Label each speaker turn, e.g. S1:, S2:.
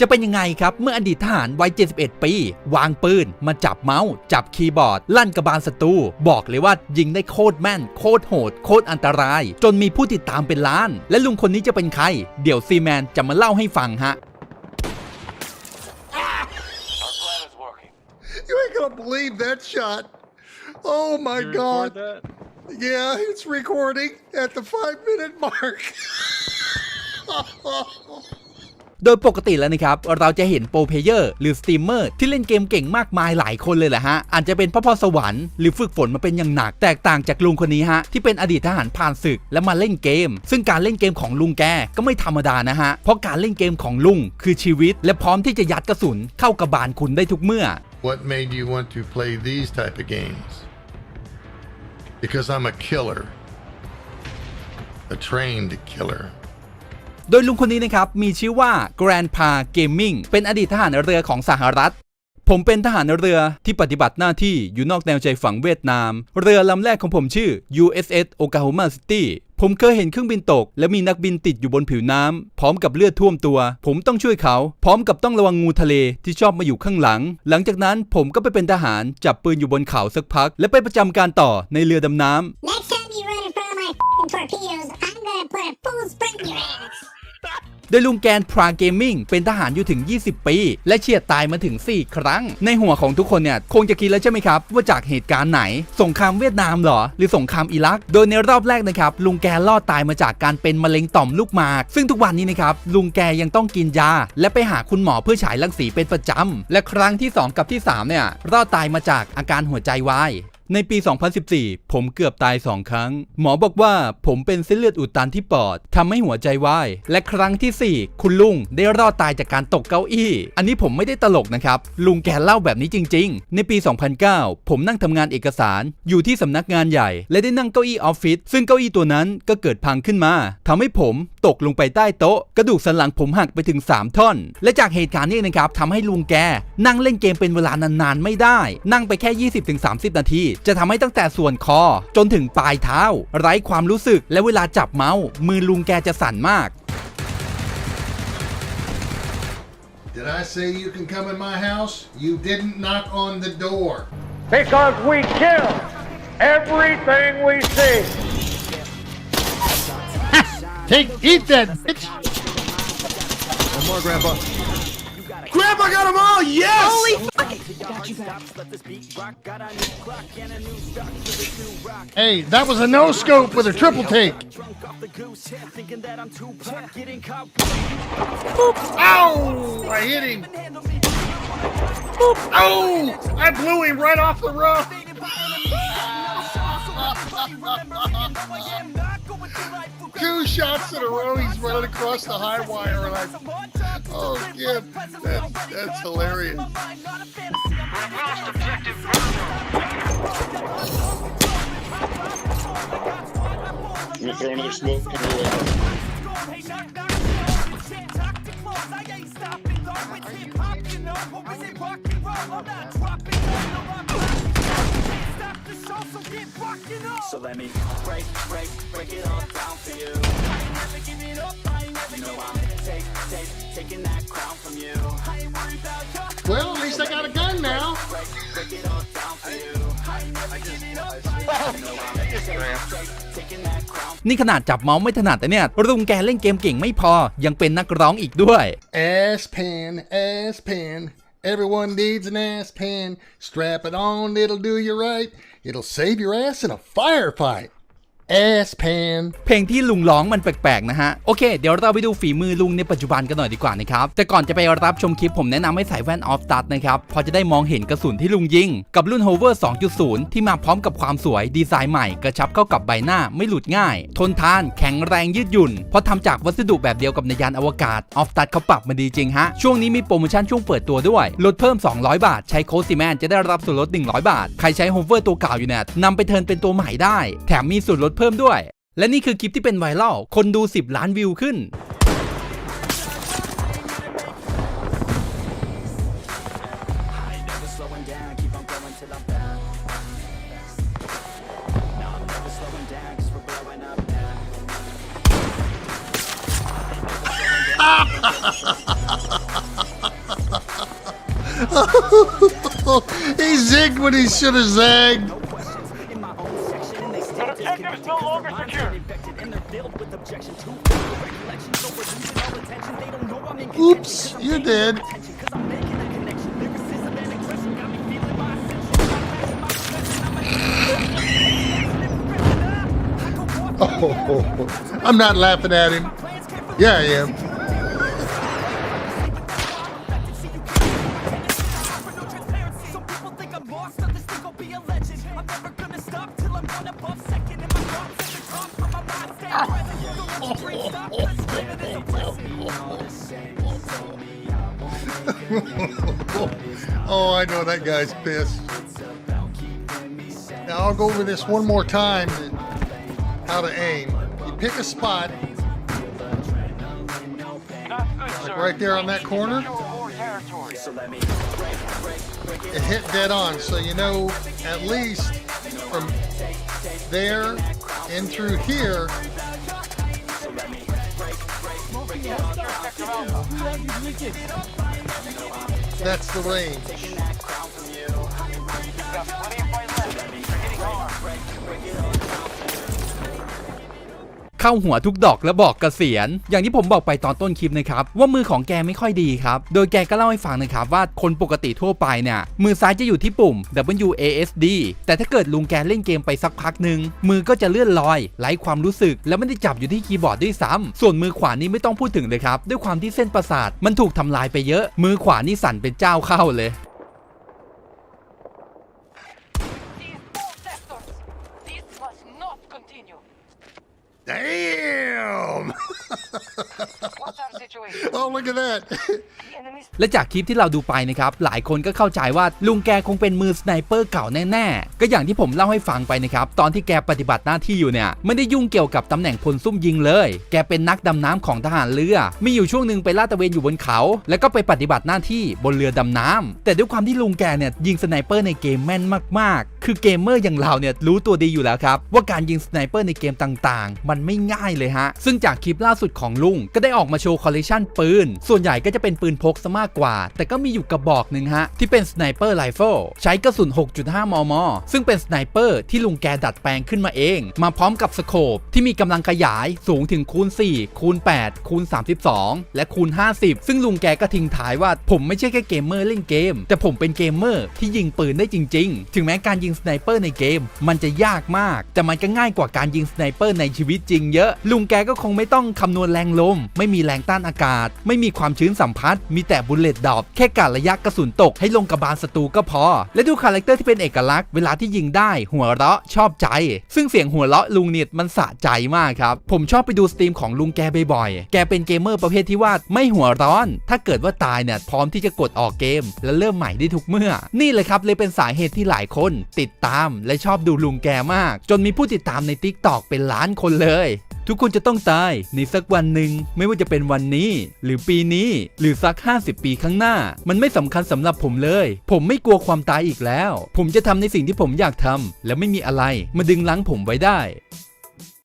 S1: จะเป็นยังไงครับ เมื่ออดีตทหารวัย 71 ปี วางปืน มาจับเมาส์ จับคีย์บอร์ด ลั่นกระบาลศัตรูบอกเลยว่ายิงได้โคตรแม่น โคตรโหด โคตรอันตราย จนมีผู้ติดตามเป็นล้าน และลุงคนนี้จะเป็นใคร เดี๋ยวซีแมนจะมาเล่าให้ฟังฮะ
S2: Our plan is working.
S3: You ain't gonna believe that shot. Oh my
S4: You
S3: god.
S4: record that?
S3: Yeah, it's recording at the five minute mark.
S1: โดยปกติแล้วนะครับ เราจะเห็นโปรเพเยอร์หรือสตรีมเมอร์ที่เล่นเกมเก่งมากมายหลายคนเลยแหละฮะ อาจจะเป็นพราะพรสวรรค์หรือฝึกฝนมาเป็นอย่างหนักแตกต่างจากลุงคนนี้ฮะ ที่เป็นอดีตทหารผ่านศึกแล้วมาเล่นเกม ซึ่งการเล่นเกมของลุงแกก็ไม่ธรรมดานะฮะ เพราะการเล่นเกมของลุงคือชีวิต และพร้อมที่จะยัดกระสุนเข้ากระบาลคุณได้ทุกเมื่อ
S3: what made you want to play these type of games? Because I'm a killer. A trained killer.
S1: โดยลุงคนนี้นะครับมีชื่อว่า Grandpa Gaming เป็นอดีตทหารเรือของสหรัฐ ผมเป็นทหารเรือที่ปฏิบัติหน้าที่อยู่นอกแนวชายฝั่งเวียดนาม เรือลำแรกของผมชื่อ USS Oklahoma City ผมเคยเห็นเครื่องบินตก และมีนักบินติดอยู่บนผิวน้ำพร้อมกับเลือดท่วมตัว ผมต้องช่วยเขา พร้อมกับต้องระวังงูทะเลที่ชอบมาอยู่ข้างหลัง หลังจากนั้นผมก็ไปเป็นทหารจับปืนอยู่บนเขาสักพัก และไปประจำการต่อในเรือดำน้ำ
S5: Next time you run in front of my f***ing torpedoes, I'm gonna put a full spring in your ass.
S1: โดยลุงแกนพราเกมมิ่งเป็นทหารอยู่ถึง 20 ปี และเฉียดตายมาถึง 4 ครั้ง ในหัวของทุกคนเนี่ยคงจะคิดแล้วใช่ไหมครับ ว่าจากเหตุการณ์ไหน สงครามเวียดนามหรอ หรือสงครามอิรัก โดยในรอบแรกนะครับลุงแกรอดตายมาจากการเป็นมะเร็งต่อมลูกหมาก ซึ่งทุกวันนี้นะครับลุงแกยังต้องกินยา และไปหาคุณหมอเพื่อฉายรังสีเป็นประจำและครั้งที่ 2 กับที่3เนี่ยรอดตายมาจากอาการหัวใจวาย ในปี 2014 ผมเกือบตาย 2 ครั้ง หมอบอกว่าผมเป็นเส้นเลือดอุดตันที่ปอดทำให้หัวใจวาย และครั้งทีสี่ 4 คุณลุงได้รอดตายจากการตกเก้าอี้ อันนี้ผมไม่ได้ตลกนะครับ ลุงแกเล่าแบบนี้จริง ๆ ในปี 2009 ผมนั่งทำงานเอกสาร อยู่ที่สำนักงานใหญ่ และได้นั่งเก้าอี้ออฟฟิศซึ่งเก้าอี้ตัวนั้นก็เกิดพังขึ้นมาทำให้ผมตกลงไปใต้โต๊ะ กระดูกสันหลังผมหักไปถึง 3 ท่อน และจากเหตุการณ์นี้นะครับทำให้ลุงแก นั่งเล่นเกมเป็นเวลานานๆไม่ได้ นั่งไปแค่ 20-30 นาที จะทำให้ตั้งแต่ส่วนคอ จนถึงปลายเท้า ไร้ความรู้สึกและเวลาจับเมาส์มือลุงแกจะสั่นมาก
S3: Did I say you can come in my house? You didn't knock on the door.
S2: Because we kill everything we see.
S6: Take, eat that, bitch. One more, Grandpa. Grandpa got them all. Yes. Holy Hey, that was a no scope with a triple take. Ow! I hit him. Oh! I blew him right off the road. Two shots in a row. He's running across the high wire, and I. Oh, yeah, that, that's hilarious.
S7: I'm gonna throw another smoke in your way.
S8: So let me break, break, break it all down for you. I ain't never giving up, I ain't never giving up. Take, take, taking that crown from you. I ain't worried about your
S6: Well, at least I got a gun now.
S8: break, break it all down for you. I ain't never giving up, I ain't never giving up. Take, take, taking that crown
S1: นี่ขนาดจับเมาส์ไม่ถนัดแต่เนี่ยลุงแกเล่นเกมเก่งไม่พอ ยังเป็นนักร้องอีกด้วย
S6: Ass pan, ass pan. Everyone needs an ass pan. Strap it on, it'll do you right. It'll save your ass in a firefight. Ass pan.
S1: เพลงที่ลุงร้องมันแปลกๆนะฮะ โอเค เดี๋ยวเราไปดูฝีมือลุงในปัจจุบันกันหน่อยดีกว่านะครับ แต่ก่อนจะไปรับชมคลิปผมแนะนำให้ใส่แว่นออฟตัดนะครับ พอจะได้มองเห็นกระสุนที่ลุงยิง กับรุ่น Hover 2.0 ที่มาพร้อมกับความสวยดีไซน์ใหม่ กระชับเข้ากับใบหน้าไม่หลุดง่าย ทนทานแข็งแรงยืดหยุ่น เพราะทำจากวัสดุแบบเดียวกับในยานอวกาศออฟตัดเขาปรับมาดีจริงฮะช่วงนี้มีโปรโมชั่นช่วงเปิดตัวด้วยลดเพิ่ม 200 บาท ใช้โค้ดซีแมนจะได้รับส่วนลด 100 บาทใครใช้ Hover ตัวเก่าอยู่เนี่ยนำไปเทิร์นเป็นตัวใหม่ได้ แถมมีส่วนลดพิ่มด้วย และนี่คือคลิปที่เป็นไวรัลคนดู 10 ล้านวิวขึ้น
S6: he zigged when he should have zagged.
S8: They don't know I'm in
S6: Oops, you're dead.
S8: contention cause I'm making a connection lyricism and aggression got me feeling my ascension
S6: Oh, I'm not laughing at him. Yeah, I am. Oh, I know that guy's pissed. Now I'll go over this one more time. How to aim. You pick a spot,
S2: sir.
S6: right there on that corner. And hit dead on. So you know at least from there in through here. That's the range.
S2: Got plenty of fight left. You're hitting hard.
S1: เข้าหัวทุกดอกและบอกเกษียณ อย่างที่ผมบอกไปตอนต้นคลิปนะครับว่ามือของแกไม่ค่อยดีครับ โดยแกก็เล่าให้ฟังนะครับว่าคนปกติทั่วไปเนี่ยมือซ้ายจะอยู่ที่ปุ่ม WASD แต่ถ้าเกิดลุงแกเล่นเกมไปสักพักหนึ่งมือก็จะเลื่อนลอยไร้ความรู้สึก และไม่ได้จับอยู่ที่คีย์บอร์ดด้วยซ้ำส่วนมือขวานี่ไม่ต้องพูดถึงเลยครับด้วยความที่เส้นประสาทมันถูกทำลายไปเยอะ มือขวานี่สั่นเป็นเจ้าเข้าเลย
S6: oh, look at that.
S4: The enemies
S1: และจากคลิปที่เราดูไปนะครับ หลายคนก็เข้าใจว่าลุงแกคงเป็นมือสไนเปอร์เก่าแน่ๆ ก็อย่างที่ผมเล่าให้ฟังไปนะครับ ตอนที่แกปฏิบัติหน้าที่อยู่เนี่ยไม่ได้ยุ่งเกี่ยวกับตำแหน่งพลซุ่มยิงเลย แกเป็นนักดำน้ำของทหารเรือ มีอยู่ช่วงหนึ่งไปลาดตระเวนอยู่บนเขา แล้วก็ไปปฏิบัติหน้าที่บนเรือดำน้ำแต่ด้วยความที่ลุงแกเนี่ยยิงสไนเปอร์ในเกมแม่นมากๆ คือเกมเมอร์อย่างเราเนี่ยรู้ตัวดีอยู่แล้วครับว่าการยิงสไนเปอร์ในเกมต่างๆ มันไม่ง่ายเลยฮะ ซึ่งจากคลิปล่าสุดของลุงก็ได้ออกมาโชว์คอลเลคชันปืน ส่วนใหญ่ก็จะเป็นปืนพกซะมากกว่า แต่ก็มีอยู่กระบอกหนึ่งฮะ ที่เป็นสไนเปอร์ไรเฟิลใช้กระสุน 6.5 มม ซึ่งเป็นสไนเปอร์ที่ลุงแกดัดแปลงขึ้นมาเอง มาพร้อมกับสโคปที่มีกำลังขยายสูงถึงคูณ 4 คูณ 8 คูณ 32 และคูณ 50 ซึ่งลุงแกก็ทิ้งท้ายว่าผมไม่ใช่แค่เกมเมอร์เล่นเกม แต่ผมเป็นเกมเมอร์ที่ยิงปืนได้จริง ๆ ถึงแม้การยิงสไนเปอร์ในเกม มันจะยากมาก แต่มันก็ง่ายกว่าการยิงสไนเปอร์ในชีวิตจริงเยอะ ลุงแกก็คงไม่ต้องคำนวณแรงลม ไม่มีแรงต้านอากาศ ไม่มีความชื้นสัมผัสมีแต่บุลเลตดรอปแค่กะรระยะกระสุนตกให้ลงกระบาลศัตรูก็พอ และดูคาแรคเตอร์ที่เป็นเอกลักษณ์เวลาที่ยิงได้หัวเราะชอบใจ ซึ่งเสียงหัวเราะลุงเนี่ยมันสะใจมากครับ ผมชอบไปดูสตรีมของลุงแกบ่อยๆแกเป็นเกมเมอร์ประเภทที่ว่าไม่หัวร้อน ถ้าเกิดว่าตายเนี่ยพร้อมที่จะกดออกเกม และเริ่มใหม่ได้ทุกเมื่อ นี่เลยครับเลยเป็นสาเหตุที่หลายคน ติดตาม และชอบดูลุงแกมาก จนมีผู้ติดตามใน t ิ k t o k เป็นล้านคนเลย ทุกคนจะต้องตายในสักวันหนึ่งไม่ว่าจะเป็นวันนี้ หรือปีนี้หรือสัก 50 ปีข้างหน้า มันไม่สำคัญสำหรับผมเลย ผมไม่กลัวความตายอีกแล้ว ผมจะทำในสิ่งที่ผมอยากทำและไม่มีอะไรมาดึงลังผมไว้ได้